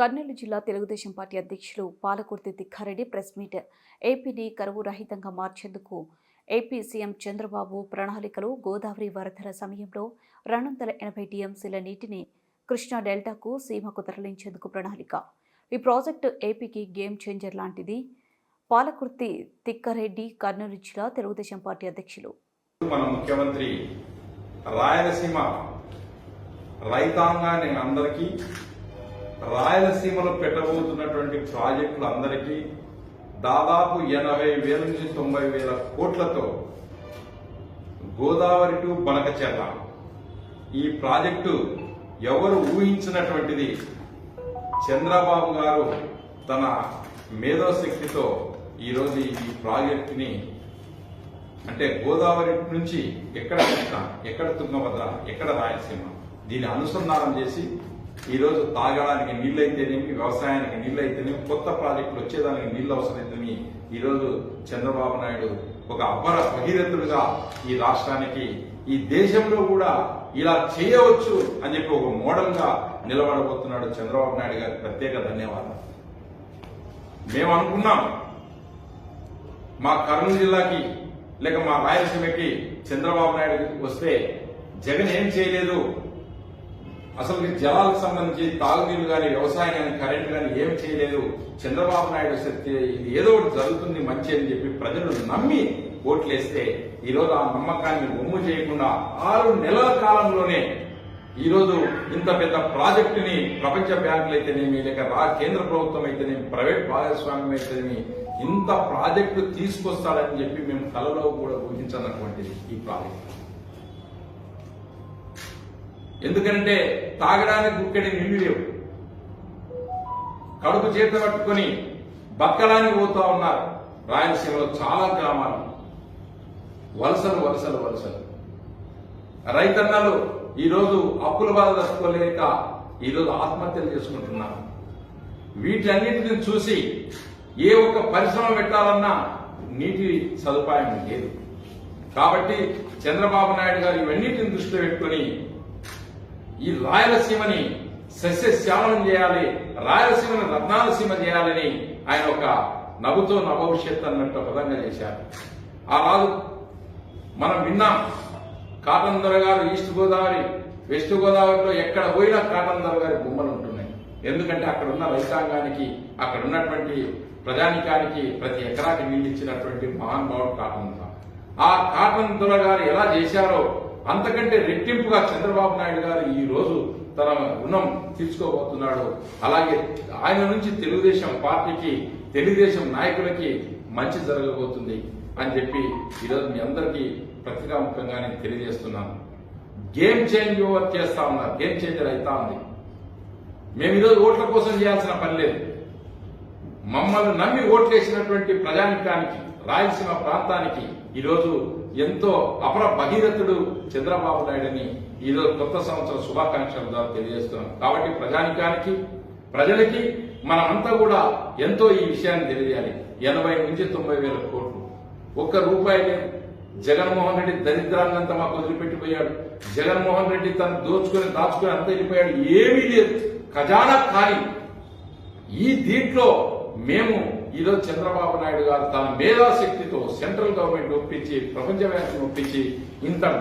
కర్నూలు జిల్లా తెలుగుదేశం పార్టీ అధ్యక్షులు Palakurthi Tikkareddy press meet ఏపీని కరువు రహితంగా మార్చేందుకు ఏపీ సీఎం చంద్రబాబు ప్రణాళికలు గోదావరి వరదల సమయంలో రెండు వందల ఎనభై టీఎంసీల నీటిని కృష్ణా డెల్టాకు సీమకు తరలించేందుకు ప్రణాళిక. ఈ ప్రాజెక్టు ఏపీకి గేమ్ చేంజర్ లాంటిది. పాలకుర్తి తిక్కారెడ్డి కర్నూలు జిల్లా తెలుగుదేశం పార్టీ అధ్యక్షులు. మన ముఖ్యమంత్రి రాయలసీమ రైతాంగాన్ని అందరికీ రాయలసీమలో పెట్టబోతున్నటువంటి ప్రాజెక్టులు అందరికీ దాదాపు ఎనభై వేల నుంచి తొంభై వేల కోట్లతో గోదావరి టు బనకచెర్ల ఈ ప్రాజెక్టు ఎవరు ఊహించినటువంటిది? చంద్రబాబు గారు తన మేధోశక్తితో ఈరోజు ఈ ప్రాజెక్టుని అంటే గోదావరి నుంచి ఎక్కడ కృష్ణ ఎక్కడ తుంగభద్ర ఎక్కడ రాయలసీమ దీన్ని అనుసంధానం చేసి ఈరోజు తాగడానికి నీళ్ళు అయితేనేమి వ్యవసాయానికి నీళ్ళు అయితేనేమి కొత్త ప్రాజెక్టులు వచ్చేదానికి నీళ్ళు అవసరమైతేనేమి ఈరోజు చంద్రబాబు నాయుడు ఒక అపర భగీరథుడుగా ఈ రాష్ట్రానికి ఈ దేశంలో కూడా ఇలా చేయవచ్చు అని చెప్పి ఒక మోడల్గా నిలబడబోతున్నాడు చంద్రబాబు నాయుడు గారి ప్రత్యేక ధన్యవాదాలు. మేము అనుకున్నాం మా కర్నూలు జిల్లాకి లేక మా రాయలసీమకి చంద్రబాబు నాయుడు వస్తే జగన్ ఏం చేయలేదు అసలు జలాలకు సంబంధించి తాగునీరు కానీ వ్యవసాయం కానీ కరెంట్ కానీ ఏం చేయలేదు. చంద్రబాబు నాయుడు వస్తే ఇది ఏదో ఒకటి జరుగుతుంది మంచి అని చెప్పి ప్రజలు నమ్మి ఓట్లేస్తే ఈరోజు ఆ నమ్మకాన్ని ఒమ్ము చేయకుండా ఆరు నెలల కాలంలోనే ఈరోజు ఇంత పెద్ద ప్రాజెక్టుని ప్రపంచ బ్యాంకులు అయితేనేమి లేక రా కేంద్ర ప్రభుత్వం అయితేనేమి ప్రైవేట్ భాగస్వామ్యం అయితేనేమి ఇంత ప్రాజెక్టు తీసుకొస్తాడని చెప్పి మేము కలలో కూడా ఊహించనటువంటిది ఈ ప్రాజెక్టు. ఎందుకంటే తాగడానికి గుక్కెడి నీళ్ళు లేవు. కడుపు చేత పట్టుకొని బక్కలానికి పోతా ఉన్నారు. రాయలసీమలో చాలా గ్రామాలు. వలసలు వలసలు వలసలు. రైతన్నలు ఈరోజు అప్పుల బాధ తట్టుకోలేక ఈరోజు ఆత్మహత్యలు చేసుకుంటున్నారు. వీటన్నిటిని చూసి ఏ ఒక్క పరిశ్రమ పెట్టాలన్నా నీటి సదుపాయం లేదు. కాబట్టి చంద్రబాబు నాయుడు గారు ఇవన్నిటిని దృష్టిలో పెట్టుకొని ఈ రాయలసీమని సస్యశ్యామలం చేయాలి రాయలసీమని రత్నాలసీమ చేయాలని ఆయన ఒక నవ్వుతో నభవిష్యత్ అన్నట్టు పదంగా చేశారు. ఆ రాజు మనం విన్నాం కాటన్ గారు ఈస్ట్ గోదావరి వెస్ట్ గోదావరిలో ఎక్కడ పోయినా కాటన్ గారి బొమ్మలు ఉంటున్నాయి. ఎందుకంటే అక్కడ ఉన్న రైతాంగానికి అక్కడ ఉన్నటువంటి ప్రజానికానికి ప్రతి ఎకరాకి నీళ్ళు ఇచ్చినటువంటి మహానుభావుడు కాటన్ ఆ కాటన్ దొర గారు ఎలా చేశారో అంతకంటే రెట్టింపుగా చంద్రబాబు నాయుడు గారు ఈ రోజు తన రుణం తీర్చుకోబోతున్నాడు. అలాగే ఆయన నుంచి తెలుగుదేశం పార్టీకి తెలుగుదేశం నాయకులకి మంచి జరగబోతుంది అని చెప్పి ఈరోజు మీ అందరికీ పత్రికాముఖంగా నేను తెలియజేస్తున్నాను. గేమ్ చేంజ్ ఓవర్ చేస్తా ఉన్నారు గేమ్ చేంజర్ అవుతా ఉంది. మేము ఈరోజు ఓట్ల కోసం చేయాల్సిన పని లేదు. మమ్మల్ని నమ్మి ఓట్లేసినటువంటి ప్రజానికానికి రాయలసీమ ప్రాంతానికి ఈరోజు ఎంతో అపర భగీరథుడు చంద్రబాబు నాయుడని ఈరోజు కొత్త సంవత్సర శుభాకాంక్షల ద్వారా తెలియజేస్తున్నాం. కాబట్టి ప్రజానికానికి ప్రజలకి మనమంతా కూడా ఎంతో ఈ విషయాన్ని తెలియజేయాలి. ఎనభై నుంచి తొంభై వేల కోట్లు. ఒక్క రూపాయి జగన్మోహన్ రెడ్డి దరిద్రాన్నంతా మాకు వదిలిపెట్టిపోయాడు. జగన్మోహన్ రెడ్డి తను దోచుకొని దాచుకొని అంతా వెళ్ళిపోయాడు. ఏమీ లేదు. ఖజానా ఖాళీ. ఈ దీంట్లో మేము ఈరోజు చంద్రబాబు నాయుడు గారు తన మేధాశక్తితో సెంట్రల్ గవర్నమెంట్ ఒప్పించి ప్రపంచ వ్యాప్తి ఒప్పించి ఇంత